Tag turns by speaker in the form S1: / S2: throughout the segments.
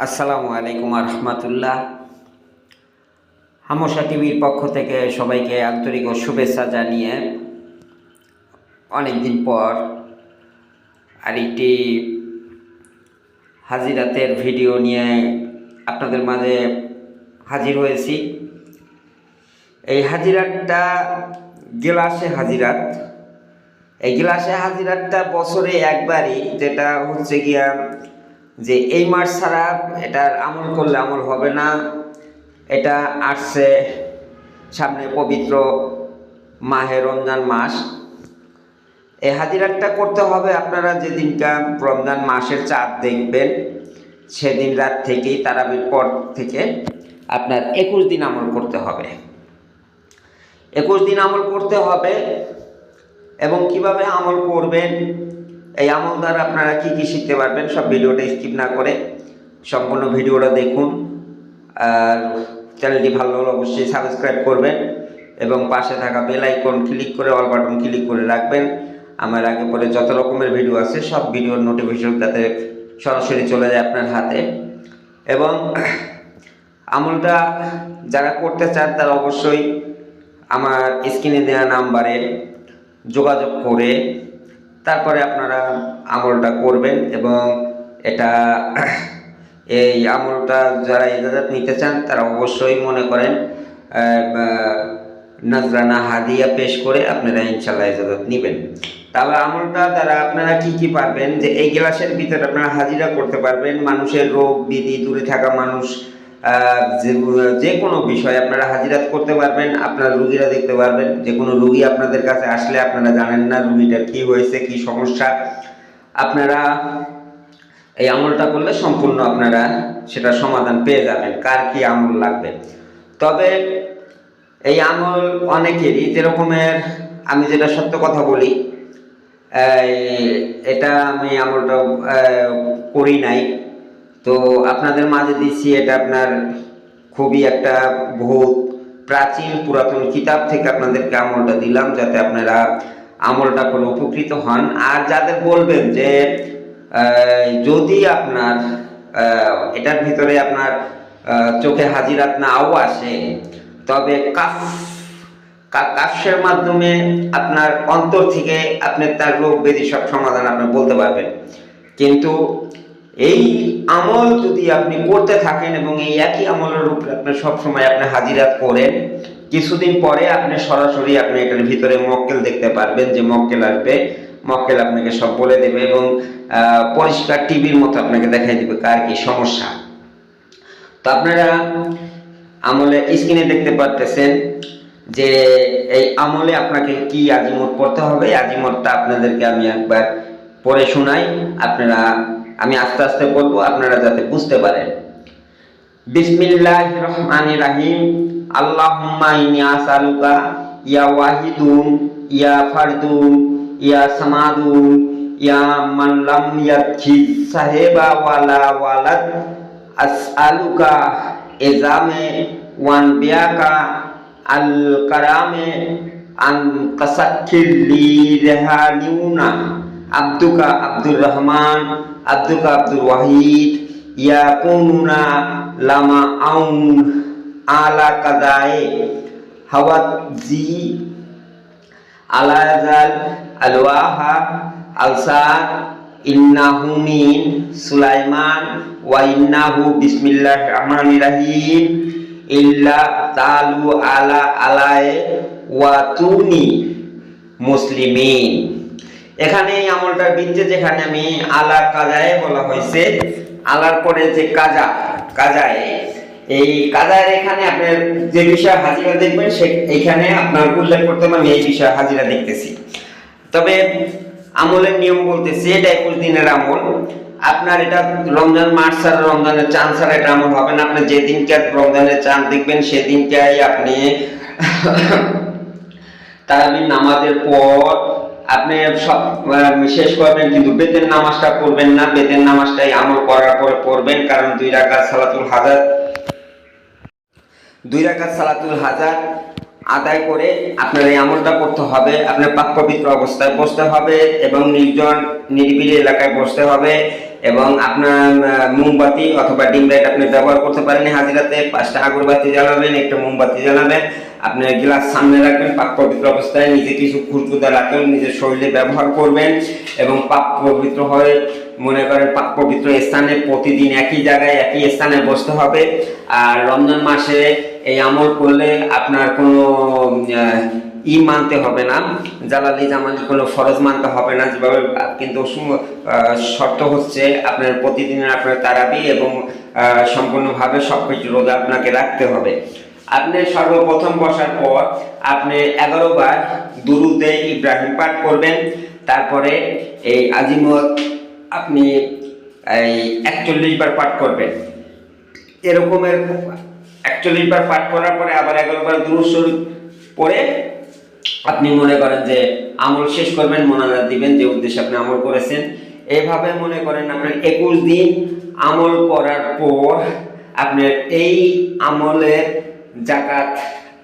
S1: আসসালামু আলাইকুম রহমতুল্লাহ হামসা টিভির পক্ষ থেকে সবাইকে আন্তরিক ও শুভেচ্ছা জানিয়ে অনেক দিন পর আরেকটি হাজিরাতের ভিডিও নিয়ে আপনাদের মাঝে হাজির হয়েছি। এই হাজিরাতটা গেলাসে হাজিরাত। এই গিলাসে হাজিরাতটা বছরে একবারই, যেটা হচ্ছে গিয়া যে এই মাস ছাড়া এটার আমল করলে আমল হবে না। এটা আসছে সামনে পবিত্র মাহে রমজান মাস। এই হাজিরাতটা করতে হবে আপনারা যেদিনকা রমজান মাসের চাঁদ দেখবেন, সেদিন রাত থেকেই তারাবির পর থেকে আপনার একুশ দিন আমল করতে হবে। একুশ দিন আমল করতে হবে এবং কীভাবে আমল করবেন? এই আমল দ্বারা আপনারা কি কি শিখতে পারবেন সব ভিডিওটা স্কিপ না করে সম্পূর্ণ ভিডিওটা দেখুন। আর চ্যানেলটি ভালো হলে অবশ্যই সাবস্ক্রাইব করবেন এবং পাশে থাকা বেল আইকন ক্লিক করে অল বাটন ক্লিক করে রাখবেন। আমার আগে পরে যত রকমের ভিডিও আছে, সব ভিডিওর নোটিফিকেশন যাতে সরাসরি চলে যায় আপনার হাতে। এবং আমলটা যারা করতে চান, তারা অবশ্যই আমার স্ক্রিনে দেওয়া নাম্বারে যোগাযোগ করে তারপরে আপনারা আমলটা করবেন এবং এটা এই আমলটা যারা ইজাজত নিতে চান, তারা অবশ্যই মনে করেন নজরানা হাদিয়া পেশ করে আপনারা ইনশাল্লাহ ইজাজত নেবেন। তাহলে আমলটা দ্বারা আপনারা কি কি পারবেন? যে এই গ্লাসের ভিতরে আপনারা হাজিরা করতে পারবেন। মানুষের রোগ, বিধি, দূরে থাকা মানুষ যে কোনো বিষয়ে আপনারা হাজিরাত করতে পারবেন, আপনার রুগীরা দেখতে পারবেন। যে কোনো রুগী আপনাদের কাছে আসলে আপনারা জানেন না রুগীটার কি হয়েছে, কি সমস্যা। আপনারা এই আমলটা করলে সম্পূর্ণ আপনারা সেটা সমাধান পেয়ে যাবেন, কার কি আমল লাগবে। তবে এই আমল অনেকেরই যেরকমের আমি যেটা সত্য কথা বলি এটা আমি আমলটা করি নাই। তো আপনাদের মাঝে দিচ্ছি, এটা আপনার খুবই একটা বহুত প্রাচীন পুরাতন কিতাব থেকে আপনাদেরকে আমলটা দিলাম, যাতে আপনারা আমলটা করে উপকৃত হন। আর যাদের বলবেন যে যদি আপনার এটার ভিতরে আপনার চোখে হাজিরাত নাও আসে, তবে কাফ কাফের মাধ্যমে আপনার অন্তর থেকে আপনি তার রোগ ব্যাধি সব সমাধান আপনি বলতে পারবেন। কিন্তু এই আমল যদি আপনি করতে থাকেন এবং এই একই আমলের উপরে আপনি সবসময় আপনি হাজিরাত করেন, কিছুদিন পরে আপনি সরাসরি আপনি এটার ভিতরে মক্কেল দেখতে পারবেন যে মক্কেল আসবে। মক্কেল আপনাকে সব বলে দেবে এবং পরিষ্কার টিভির মতো আপনাকে দেখাই দেবে কার কি সমস্যা। তো আপনারা আমলে স্ক্রিনে দেখতে পারতেছেন যে এই আমলে আপনাকে কি আজিমত পড়তে হবে। আজিমতটা আপনাদেরকে আমি একবার পড়ে শোনাই। আপনারা আমি আস্তে আস্তে বলবো আপনারা যাতে বুঝতে পারেন বিসমিল্লাহ রহমান রাহিম আল্লাহুম্মা ইনি আসালুকা ইয়া ওয়াহিদুন ইয়া ফারদুন ইয়া সামাদুন ইয়া মান লাম ইয়াতখিজ সাহেবা ওয়ালা ওয়ালাদ আসআলুকা এজামে ওয়ান বিয়াকা আল কারামে আন কাসাক্কিল লি রেহানিউনা আব্দুকা আব্দুর রহমান আব্দুকা আব্দুল ওয়াহিদ, ইয়া কুনুনা লামা আউন আলা কাদায়ে হাওয়াত জি আলাজাল আলওয়াহা আলসাদ ইন্নাহু মিন সুলাইমান, ওয়া ইন্নাহু বিসমিল্লাহির রহমানির রহিম, ইল্লা তালু আলা আলায়ে, ওয়া তুনি মুসলিমিন। এখানে এই আমলটার বীর্যে যেখানে আমি আলা কাজায় বলা হয়েছে। আলার পরে যে কাজা, কাজায়, এই কাজায় এখানে আপনার যে বিষয় হাজিরা দেখবেন, সে এখানে আপনার উল্লেখ করতে আমি এই বিষয় হাজিরা দেখতেছি। তবে আমলের নিয়ম বলতেছি, এটা একুশ দিনের আমল। আপনার এটা রমজান মাস ছাড়া রমজানের চাঁদ ছাড়া এটা আমল হবে না। আপনি যেদিনকে রমজানের চাঁদ দেখবেন সেদিনকে আপনি তারাবির নামাজের পর আপনি সব শেষ করবেন, কিন্তু বেতের নামাজটা পড়বেন না। বেতের নামাজটাই আমল করার পরে পড়বেন, কারণ দুই রাকাত সালাতুল হাজার, দুই রাকাত সালাতুল হাজার আদায় করে আপনার এই আমলটা করতে হবে, আপনার পাক পবিত্র অবস্থায় বসতে হবে এবং নির্জন, নিরিবিলি এলাকায় বসতে হবে এবং আপনার মোমবাতি অথবা ডিম লাইট আপনি ব্যবহার করতে পারেন হাজিরাতে। পাঁচটা আগরবাতি জ্বালাবেন, একটা মোমবাতি জ্বালাবেন। আপনার গ্লাস সামনে রাখবেন, পাক পবিত্র অবস্থায় নিজে কিছু খুশবুদা রাখবেন নিজের শরীরে ব্যবহার করবেন এবং পাক পবিত্র হয়ে মনে করেন পাক পবিত্র স্থানে প্রতিদিন একই জায়গায় একই স্থানে বসতে হবে। আর রমজান মাসে এই আমল করলে আপনার কোনো ই মানতে হবে না, জালালি জামালি কোনো ফরজ মানতে হবে না। যেভাবে কিন্তু শর্ত হচ্ছে আপনার প্রতিদিনের আপনার তারাবি এবং সম্পূর্ণভাবে সব কিছু রোজা আপনাকে রাখতে হবে। আপনি সর্বপ্রথম বসার পর আপনি এগারো বার দুরুদে ইব্রাহিম পাঠ করবেন। তারপরে এই আজিমত আপনি এই একচল্লিশ বার পাঠ করবেন। এরকমের একচল্লিশ বার পাঠ করার পরে আবার এগারো বার দুরুদ পড়ে আপনি মনে করেন যে আমল শেষ করবেন, মোনাজাত দিবেন, যে উদ্দেশ্যে আপনি আমল করেছেন। এইভাবে মনে করেন আপনার একুশ দিন আমল করার পর আপনার এই আমলের জাকাত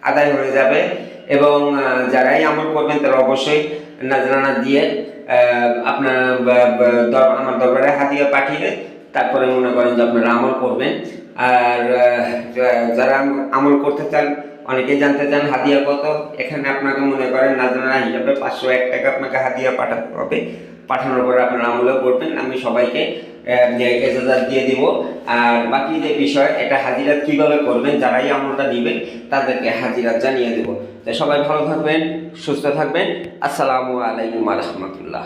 S1: আদায় হয়ে যাবে এবং যারাই আমল করবেন তারা অবশ্যই নাজরানা দিয়ে আপনার আমার দরবারে হাদিয়া পাঠিয়ে তারপরে মনে করেন যে আপনারা আমল করবেন। আর যারা আমল করতে চান, অনেকেই জানতে চান হাদিয়া কত, এখানে আপনাকে মনে করেন নাজরানা হিসাবে পাঁচশো এক টাকা আপনাকে হাদিয়া পাঠাতে হবে। পাঠানোর পরে আপনারা আমলও করবেন আমি সবাইকে এজাজাত দিয়ে দিব। আর বাকি যে বিষয়, এটা হাজিরাত কীভাবে করবেন, যারাই আমলটা দিবেন, তাদেরকে হাজিরাত জানিয়ে দেব। তাই সবাই ভালো থাকবেন, সুস্থ থাকবেন। আসসালামু আলাইকুম রহমতুল্লাহ।